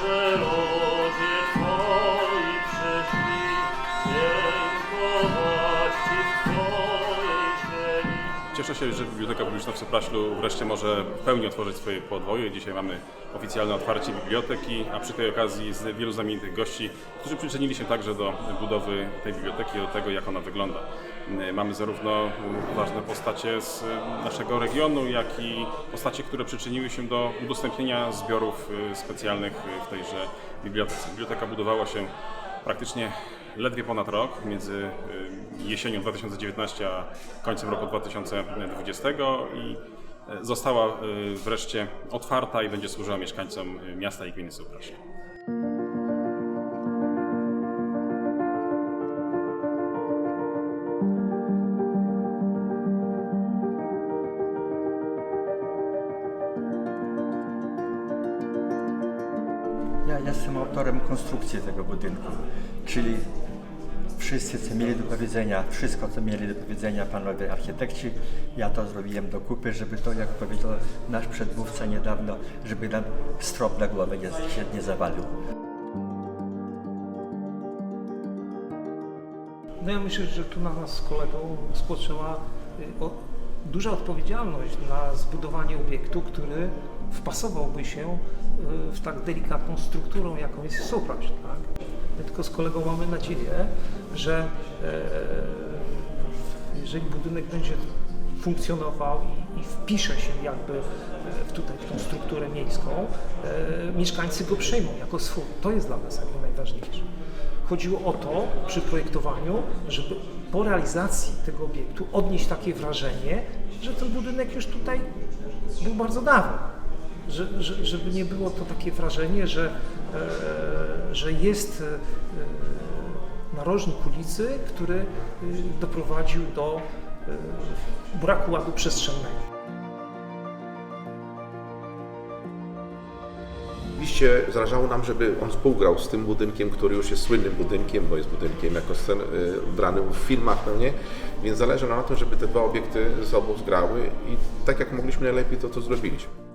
że Cieszę się, że Biblioteka Publiczna w Sopraślu wreszcie może w pełni otworzyć swoje podwoje. Dzisiaj mamy oficjalne otwarcie biblioteki, a przy tej okazji jest wielu znamienitych gości, którzy przyczynili się także do budowy tej biblioteki, do tego, jak ona wygląda. Mamy zarówno ważne postacie z naszego regionu, jak i postacie, które przyczyniły się do udostępnienia zbiorów specjalnych w tejże bibliotece. Biblioteka budowała się praktycznie ledwie ponad rok, między y, jesienią 2019 a końcem roku 2020 i y, została y, wreszcie otwarta i będzie służyła mieszkańcom y, miasta i gminy Supraśl. Ja jestem autorem konstrukcji tego budynku, czyli wszyscy, co mieli do powiedzenia, wszystko, co mieli do powiedzenia panowie architekci, ja to zrobiłem do kupy, żeby to, jak powiedział nasz przedmówca niedawno, żeby nam strop na głowę nie, się nie zawalił. No ja myślę, że tu na nas z kolegą spoczęła y, duża odpowiedzialność na zbudowanie obiektu, który wpasowałby się y, w tak delikatną strukturą, jaką jest Sopraś. Tak? My tylko z kolegą mamy nadzieję, że e, jeżeli budynek będzie funkcjonował i, i wpisze się jakby e, w tutaj w tą strukturę miejską, e, mieszkańcy go przyjmą jako swój. To jest dla nas jakby najważniejsze. Chodziło o to przy projektowaniu, żeby po realizacji tego obiektu odnieść takie wrażenie, że ten budynek już tutaj był bardzo dawno. Że, że, żeby nie było to takie wrażenie, że, że jest e, narożnik ulicy, który e, doprowadził do e, braku ładu przestrzennego. Oczywiście zależało nam, żeby on współgrał z tym budynkiem, który już jest słynnym budynkiem, bo jest budynkiem jako scen, y, branym w filmach, no nie? Więc zależy nam na tym, żeby te dwa obiekty ze sobą zgrały i tak jak mogliśmy najlepiej, to to zrobiliśmy.